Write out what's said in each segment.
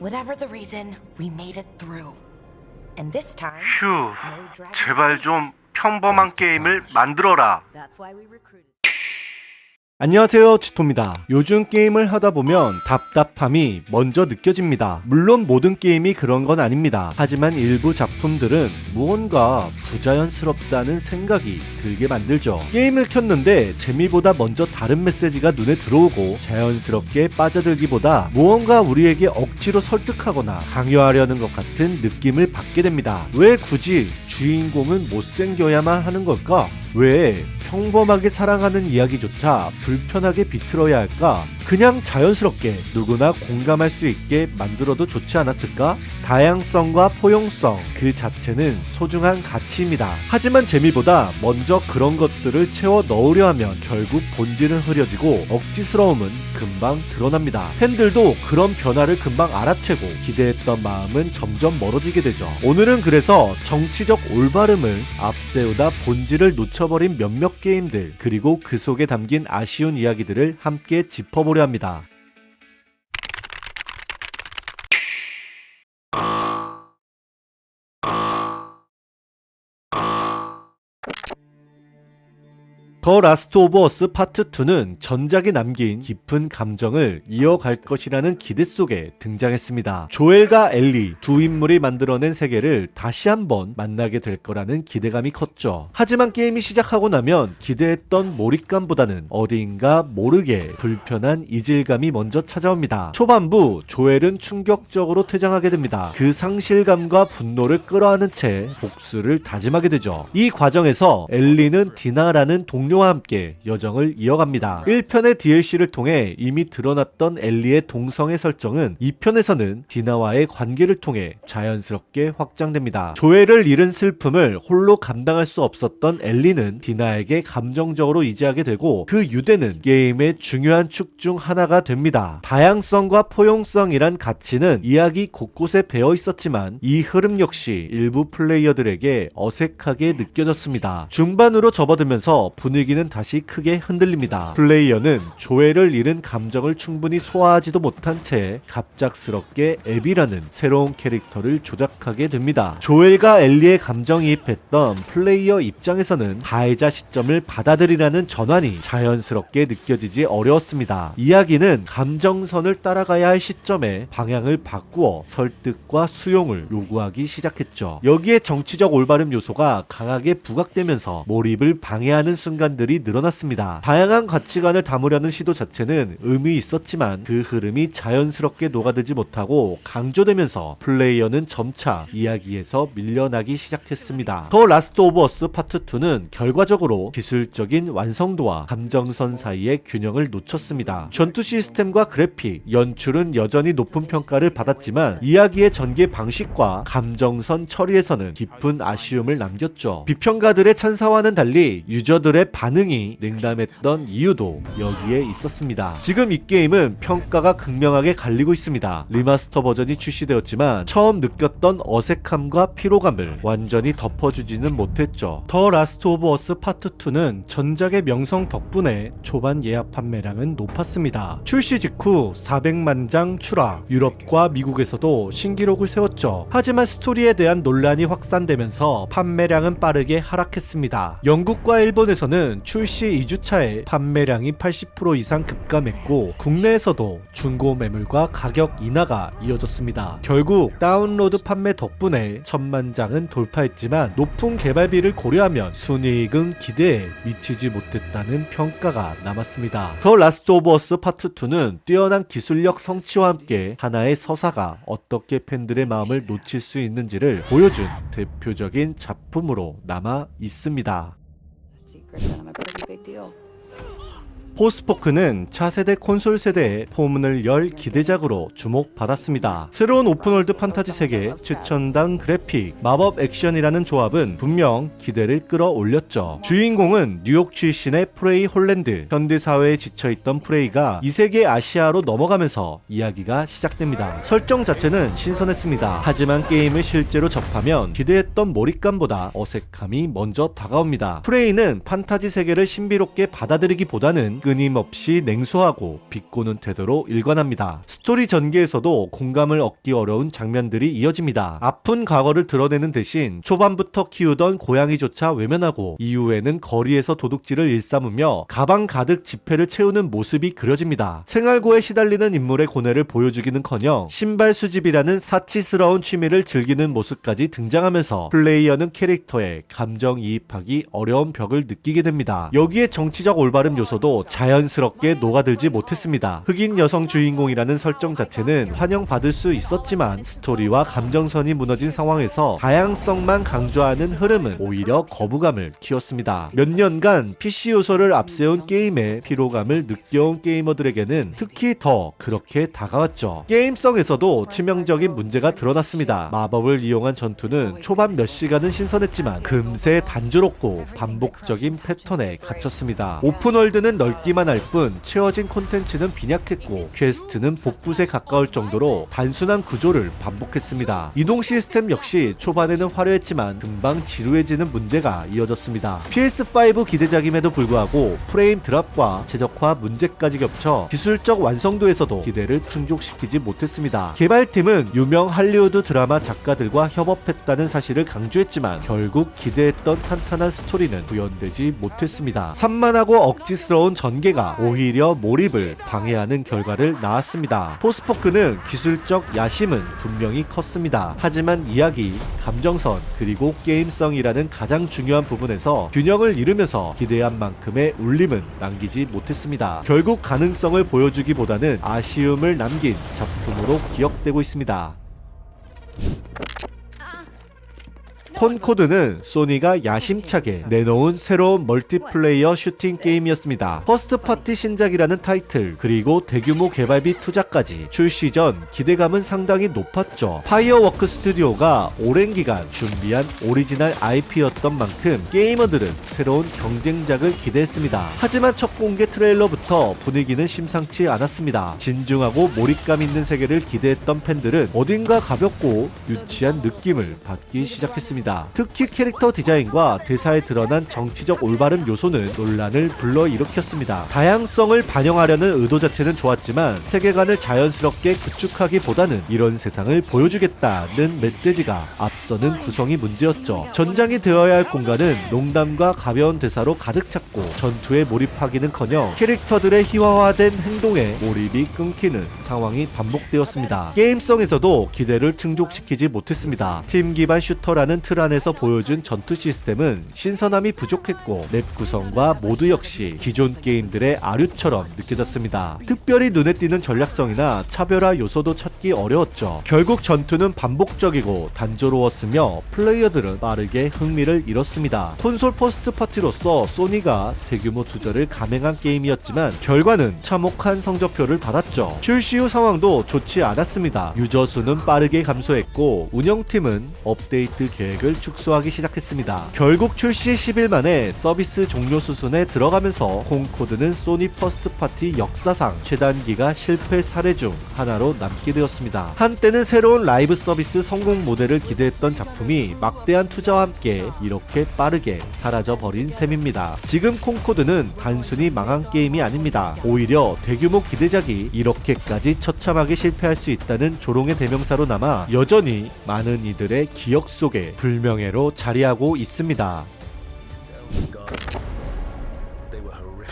Whatever the reason, we made it through. And this time, 휴, no dragon 제발 escaped. 좀 평범한 게임을 만들어라. That's why we recruited. 안녕하세요 치토입니다. 요즘 게임을 하다 보면 답답함이 먼저 느껴집니다. 물론 모든 게임이 그런 건 아닙니다. 하지만 일부 작품들은 무언가 부자연스럽다는 생각이 들게 만들죠. 게임을 켰는데 재미보다 먼저 다른 메시지가 눈에 들어오고 자연스럽게 빠져들기보다 무언가 우리에게 억지로 설득하거나 강요하려는 것 같은 느낌을 받게 됩니다. 왜 굳이 주인공은 못생겨야만 하는 걸까? 왜 평범하게 사랑하는 이야기조차 불편하게 비틀어야 할까? 그냥 자연스럽게 누구나 공감할 수 있게 만들어도 좋지 않았을까? 다양성과 포용성 그 자체는 소중한 가치입니다. 하지만 재미보다 먼저 그런 것들을 채워 넣으려 하면 결국 본질은 흐려지고 억지스러움은 금방 드러납니다. 팬들도 그런 변화를 금방 알아채고 기대했던 마음은 점점 멀어지게 되죠. 오늘은 그래서 정치적 올바름을 앞세우다 본질을 놓쳐버린 몇몇 게임들 그리고 그 속에 담긴 아쉬운 이야기들을 함께 짚어보려 합니다. 더 라스트 오브 어스 파트 2는 전작이 남긴 깊은 감정을 이어갈 것이라는 기대 속에 등장했습니다. 조엘과 엘리 두 인물이 만들어낸 세계를 다시 한번 만나게 될 거라는 기대감이 컸죠. 하지만 게임이 시작하고 나면 기대했던 몰입감보다는 어디인가 모르게 불편한 이질감이 먼저 찾아옵니다. 초반부 조엘은 충격적으로 퇴장하게 됩니다. 그 상실감과 분노를 끌어안은 채 복수를 다짐하게 되죠. 이 과정에서 엘리는 디나라는 동료 와 함께 여정을 이어갑니다. 1편의 DLC를 통해 이미 드러났던 엘리의 동성애 설정은 2편에서는 디나와의 관계를 통해 자연스럽게 확장됩니다. 조엘을 잃은 슬픔을 홀로 감당할 수 없었던 엘리는 디나에게 감정적으로 이지하게 되고 그 유대는 게임의 중요한 축 중 하나가 됩니다. 다양성과 포용성이란 가치는 이야기 곳곳에 배어 있었지만 이 흐름 역시 일부 플레이어들에게 어색하게 느껴졌습니다. 중반으로 접어들면서 분위기 는 다시 크게 흔들립니다. 플레이어는 조엘을 잃은 감정을 충분히 소화하지도 못한 채 갑작스럽게 앱이라는 새로운 캐릭터를 조작하게 됩니다. 조엘과 엘리의 감정이입했던 플레이어 입장에서는 가해자 시점을 받아들이라는 전환이 자연스럽게 느껴지지 어려웠습니다. 이야기는 감정선을 따라가야 할 시점에 방향을 바꾸어 설득과 수용을 요구하기 시작했죠. 여기에 정치적 올바름 요소가 강하게 부각되면서 몰입을 방해하는 순간 들이 늘어났습니다. 다양한 가치관을 담으려는 시도 자체는 의미 있었지만 그 흐름이 자연스럽게 녹아들지 못하고 강조되면서 플레이어는 점차 이야기에서 밀려나기 시작했습니다. 더 라스트 오브 어스 파트 2는 결과적으로 기술적인 완성도와 감정선 사이의 균형을 놓쳤습니다. 전투 시스템과 그래픽, 연출은 여전히 높은 평가를 받았지만 이야기의 전개 방식과 감정선 처리에서는 깊은 아쉬움을 남겼죠. 비평가들의 찬사와는 달리 유저들의 반 응이 냉담했던 이유도 여기에 있었습니다. 지금 이 게임은 평가가 극명하게 갈리고 있습니다. 리마스터 버전이 출시되었지만 처음 느꼈던 어색함과 피로감을 완전히 덮어주지는 못했죠. 더 라스트 오브 어스 파트 2는 전작의 명성 덕분에 초반 예약 판매량은 높았습니다. 출시 직후 400만 장 출하, 유럽과 미국에서도 신기록을 세웠죠. 하지만 스토리에 대한 논란이 확산되면서 판매량은 빠르게 하락했습니다. 영국과 일본에서는 출시 2주차에 판매량이 80% 이상 급감했고 국내에서도 중고 매물과 가격 인하가 이어졌습니다. 결국 다운로드 판매 덕분에 천만 장은 돌파했지만 높은 개발비를 고려하면 순이익은 기대에 미치지 못했다는 평가가 남았습니다. 더 라스트 오브 어스 파트 2는 뛰어난 기술력 성취와 함께 하나의 서사가 어떻게 팬들의 마음을 놓칠 수 있는지를 보여준 대표적인 작품으로 남아 있습니다. Secret I'm a pretty big deal. 포스포크는 차세대 콘솔 세대의 포문을 열 기대작으로 주목받았습니다. 새로운 오픈월드 판타지 세계, 최첨단 그래픽, 마법 액션이라는 조합은 분명 기대를 끌어올렸죠. 주인공은 뉴욕 출신의 프레이 홀랜드, 현대사회에 지쳐있던 프레이가 이 세계 아시아로 넘어가면서 이야기가 시작됩니다. 설정 자체는 신선했습니다. 하지만 게임을 실제로 접하면 기대했던 몰입감보다 어색함이 먼저 다가옵니다. 프레이는 판타지 세계를 신비롭게 받아들이기보다는 끊임없이 냉소하고 비꼬는 태도로 일관합니다. 스토리 전개에서도 공감을 얻기 어려운 장면들이 이어집니다. 아픈 과거를 드러내는 대신 초반부터 키우던 고양이조차 외면하고 이후에는 거리에서 도둑질을 일삼으며 가방 가득 지폐를 채우는 모습이 그려집니다. 생활고에 시달리는 인물의 고뇌를 보여주기는커녕 신발 수집이라는 사치스러운 취미를 즐기는 모습까지 등장하면서 플레이어는 캐릭터에 감정이입하기 어려운 벽을 느끼게 됩니다. 여기에 정치적 올바름 요소도 자연스럽게 녹아들지 못했습니다. 흑인 여성 주인공이라는 설정 자체는 환영받을 수 있었지만 스토리와 감정선이 무너진 상황에서 다양성만 강조하는 흐름은 오히려 거부감을 키웠습니다. 몇 년간 PC 요소를 앞세운 게임에 피로감을 느껴온 게이머들에게는 특히 더 그렇게 다가왔죠. 게임성에서도 치명적인 문제가 드러났습니다. 마법을 이용한 전투는 초반 몇 시간은 신선했지만 금세 단조롭고 반복적인 패턴에 갇혔습니다. 오픈월드는 넓 기만 할 뿐 채워진 콘텐츠는 빈약했고 퀘스트는 복붙에 가까울 정도로 단순한 구조를 반복했습니다. 이동 시스템 역시 초반에는 화려했지만 금방 지루해지는 문제가 이어졌습니다. PS5 기대작임에도 불구하고 프레임 드랍과 최적화 문제까지 겹쳐 기술적 완성도에서도 기대를 충족시키지 못했습니다. 개발팀은 유명 할리우드 드라마 작가들과 협업했다는 사실을 강조했지만 결국 기대했던 탄탄한 스토리는 구현되지 못했습니다. 산만하고 억지스러운 전 개가 오히려 몰입을 방해하는 결과를 낳았습니다. 포스포크는 기술적 야심은 분명히 컸습니다. 하지만 이야기, 감정선, 그리고 게임성이라는 가장 중요한 부분에서 균형을 잃으면서 기대한 만큼의 울림은 남기지 못했습니다. 결국 가능성을 보여주기보다는 아쉬움을 남긴 작품으로 기억되고 있습니다. 콘코드는 소니가 야심차게 내놓은 새로운 멀티플레이어 슈팅 게임이었습니다. 퍼스트 파티 신작이라는 타이틀, 그리고 대규모 개발비 투자까지 출시 전 기대감은 상당히 높았죠. 파이어워크 스튜디오가 오랜 기간 준비한 오리지널 IP였던 만큼 게이머들은 새로운 경쟁작을 기대했습니다. 하지만 첫 공개 트레일러부터 분위기는 심상치 않았습니다. 진중하고 몰입감 있는 세계를 기대했던 팬들은 어딘가 가볍고 유치한 느낌을 받기 시작했습니다. 특히 캐릭터 디자인과 대사에 드러난 정치적 올바름 요소는 논란을 불러일으켰습니다. 다양성을 반영하려는 의도 자체는 좋았지만 세계관을 자연스럽게 구축하기보다는 이런 세상을 보여주겠다는 메시지가 앞서는 구성이 문제였죠. 전장이 되어야 할 공간은 농담과 가벼운 대사로 가득 찼고 전투에 몰입하기는커녕 캐릭터들의 희화화된 행동에 몰입이 끊기는 상황이 반복되었습니다. 게임성에서도 기대를 충족시키지 못했습니다. 팀 기반 슈터라는 틀 안에서 보여준 전투 시스템은 신선함이 부족했고 맵 구성과 모드 역시 기존 게임들의 아류처럼 느껴졌습니다. 특별히 눈에 띄는 전략성이나 차별화 요소도 찾기 어려웠죠. 결국 전투는 반복적이고 단조로웠으며 플레이어들은 빠르게 흥미를 잃었습니다. 콘솔 퍼스트 파티로서 소니가 대규모 투자를 감행한 게임이었지만 결과는 참혹한 성적표를 받았죠. 출시 후 상황도 좋지 않았습니다. 유저 수는 빠르게 감소했고 운영팀은 업데이트 계획을 축소하기 시작했습니다. 결국 출시 10일 만에 서비스 종료 수순에 들어가면서 콩코드는 소니 퍼스트 파티 역사상 최단기가 실패 사례 중 하나로 남게 되었습니다. 한때는 새로운 라이브 서비스 성공 모델을 기대했던 작품이 막대한 투자와 함께 이렇게 빠르게 사라져 버린 셈입니다. 지금 콩코드는 단순히 망한 게임이 아닙니다. 오히려 대규모 기대작이 이렇게까지 처참하게 실패할 수 있다는 조롱의 대명사로 남아 여전히 많은 이들의 기억 속에 불 명예로 자리하고 있습니다.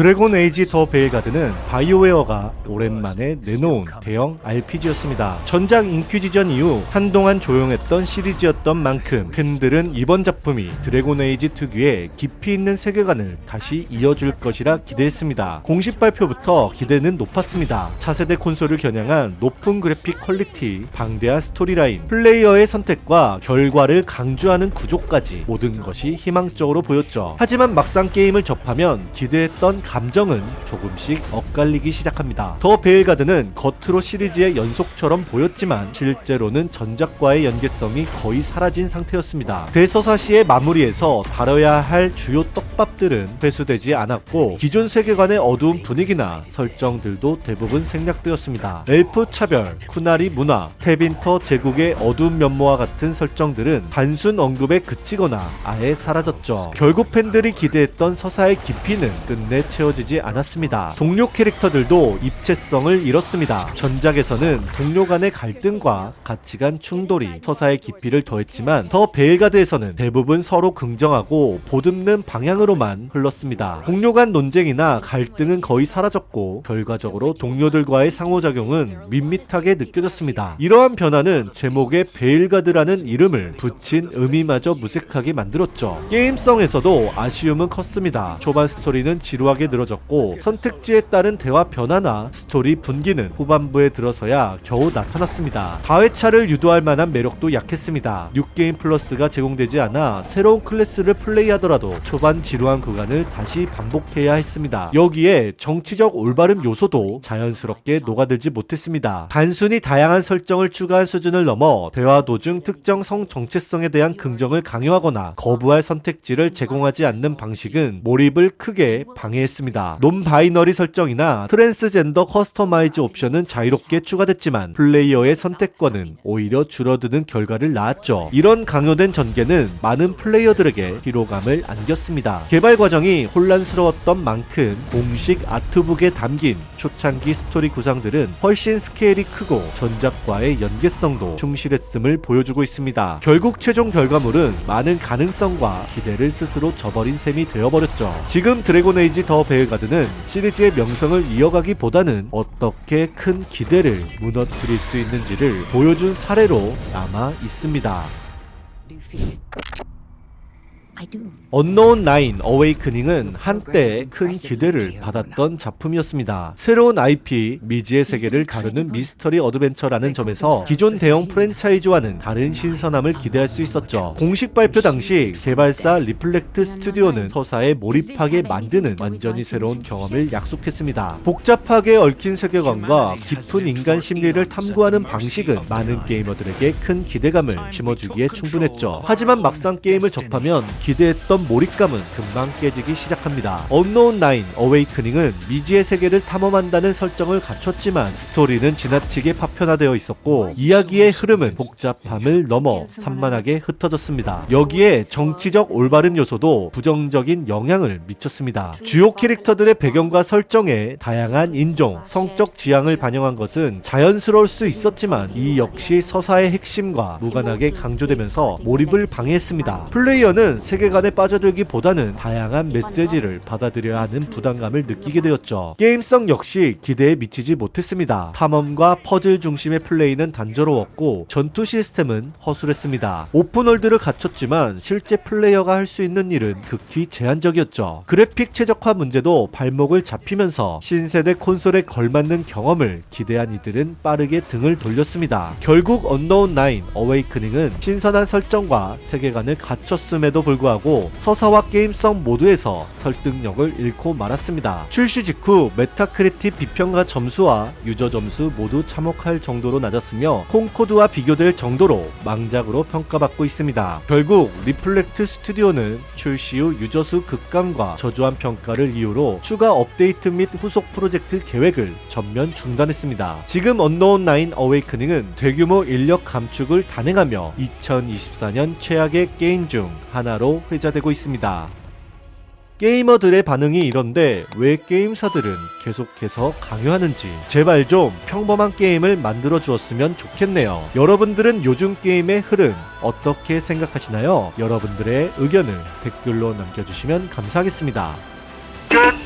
드래곤 에이지 더 베일가드는 바이오웨어가 오랜만에 내놓은 대형 RPG였습니다. 전작 인퀴지전 이후 한동안 조용했던 시리즈였던 만큼 팬들은 이번 작품이 드래곤 에이지 특유의 깊이 있는 세계관을 다시 이어줄 것이라 기대했습니다. 공식 발표부터 기대는 높았습니다. 차세대 콘솔을 겨냥한 높은 그래픽 퀄리티, 방대한 스토리라인, 플레이어의 선택과 결과를 강조하는 구조까지 모든 것이 희망적으로 보였죠. 하지만 막상 게임을 접하면 기대했던 감정은 조금씩 엇갈리기 시작합니다. 더 베일가드는 겉으로 시리즈의 연속처럼 보였지만 실제로는 전작과의 연계성이 거의 사라진 상태였습니다. 대서사시의 마무리에서 다뤄야 할 주요 떡밥들은 회수되지 않았고 기존 세계관의 어두운 분위기나 설정들도 대부분 생략되었습니다. 엘프 차별, 쿠나리 문화, 테빈터 제국의 어두운 면모와 같은 설정들은 단순 언급에 그치거나 아예 사라졌죠. 결국 팬들이 기대했던 서사의 깊이는 끝내 채 채워지지 않았습니다. 동료 캐릭터들도 입체성을 잃었습니다. 전작에서는 동료 간의 갈등과 가치관 충돌이 서사의 깊이를 더했지만 더 베일가드에서는 대부분 서로 긍정하고 보듬는 방향으로만 흘렀습니다. 동료 간 논쟁이나 갈등은 거의 사라졌고 결과적으로 동료들과의 상호작용은 밋밋하게 느껴졌습니다. 이러한 변화는 제목에 베일가드라는 이름을 붙인 의미마저 무색하게 만들었죠. 게임성에서도 아쉬움은 컸습니다. 초반 스토리는 지루하게 늘어졌고 선택지에 따른 대화 변화나 스토리 분기는 후반부에 들어서야 겨우 나타났습니다. 다회차를 유도할 만한 매력도 약했습니다. 6게임 플러스가 제공되지 않아 새로운 클래스를 플레이하더라도 초반 지루한 구간을 다시 반복해야 했습니다. 여기에 정치적 올바름 요소도 자연스럽게 녹아들지 못했습니다. 단순히 다양한 설정을 추가한 수준을 넘어 대화 도중 특정 성 정체성에 대한 긍정을 강요하거나 거부할 선택지를 제공하지 않는 방식은 몰입을 크게 방해했습니다. 논바이너리 설정이나 트랜스젠더 커스터마이즈 옵션은 자유롭게 추가됐지만 플레이어의 선택권은 오히려 줄어드는 결과를 낳았죠. 이런 강요된 전개는 많은 플레이어들에게 피로감을 안겼습니다. 개발 과정이 혼란스러웠던 만큼 공식 아트북에 담긴 초창기 스토리 구상들은 훨씬 스케일이 크고 전작과의 연계성도 충실했음을 보여주고 있습니다. 결국 최종 결과물은 많은 가능성과 기대를 스스로 저버린 셈이 되어버렸죠. 지금 드래곤 에이지 더 베일가드는 시리즈의 명성을 이어가기보다는 어떻게 큰 기대를 무너뜨릴 수 있는지를 보여준 사례로 남아 있습니다. 언노운 나인 어웨이크닝은 한때 큰 기대를 받았던 작품이었습니다. 새로운 IP 미지의 세계를 다루는 미스터리 어드벤처라는 점에서 기존 대형 프랜차이즈와는 다른 신선함을 기대할 수 있었죠. 공식 발표 당시 개발사 리플렉트 스튜디오는 서사에 몰입하게 만드는 완전히 새로운 경험을 약속했습니다. 복잡하게 얽힌 세계관과 깊은 인간 심리를 탐구하는 방식은 많은 게이머들에게 큰 기대감을 심어주기에 충분했죠. 하지만 막상 게임을 접하면 기 대했던 몰입감은 금방 깨지기 시작합니다. 언노운 나인 어웨이크닝은 미지의 세계를 탐험한다는 설정을 갖췄지만 스토리는 지나치게 파편화되어 있었고 이야기의 흐름은 복잡함을 넘어 산만하게 흩어졌습니다. 여기에 정치적 올바른 요소도 부정적인 영향을 미쳤습니다. 주요 캐릭터들의 배경과 설정에 다양한 인종, 성적 지향을 반영한 것은 자연스러울 수 있었지만 이 역시 서사의 핵심과 무관하게 강조되면서 몰입을 방해했습니다. 플레이어는 세계 관에 빠져들기보다는 다양한 메시지를 받아들여야 하는 부담감을 느끼게 되었죠. 게임성 역시 기대에 미치지 못했습니다. 탐험과 퍼즐 중심의 플레이는 단조로웠고 전투 시스템은 허술했습니다. 오픈월드를 갖췄지만 실제 플레이어가 할 수 있는 일은 극히 제한적이었죠. 그래픽 최적화 문제도 발목을 잡히면서 신세대 콘솔에 걸맞는 경험을 기대한 이들은 빠르게 등을 돌렸습니다. 결국 언더운 나인 어웨이크닝은 신선한 설정과 세계관을 갖췄음에도 불구하고 서사와 게임성 모두에서 설득력을 잃고 말았습니다. 출시 직후 메타크리틱 비평가 점수와 유저 점수 모두 참혹할 정도로 낮았으며 콩코드와 비교될 정도로 망작으로 평가받고 있습니다. 결국 리플렉트 스튜디오는 출시 후 유저 수 급감과 저조한 평가를 이유로 추가 업데이트 및 후속 프로젝트 계획을 전면 중단했습니다. 지금 언노운 나인 어웨이크닝은 대규모 인력 감축을 단행하며 2024년 최악의 게임 중 하나로 회자되고 있습니다. 게이머들의 반응이 이런데 왜 게임사들은 계속해서 강요하는지 제발 좀 평범한 게임을 만들어 주었으면 좋겠네요. 여러분들은 요즘 게임의 흐름 어떻게 생각하시나요? 여러분들의 의견을 댓글로 남겨주시면 감사하겠습니다. 끝!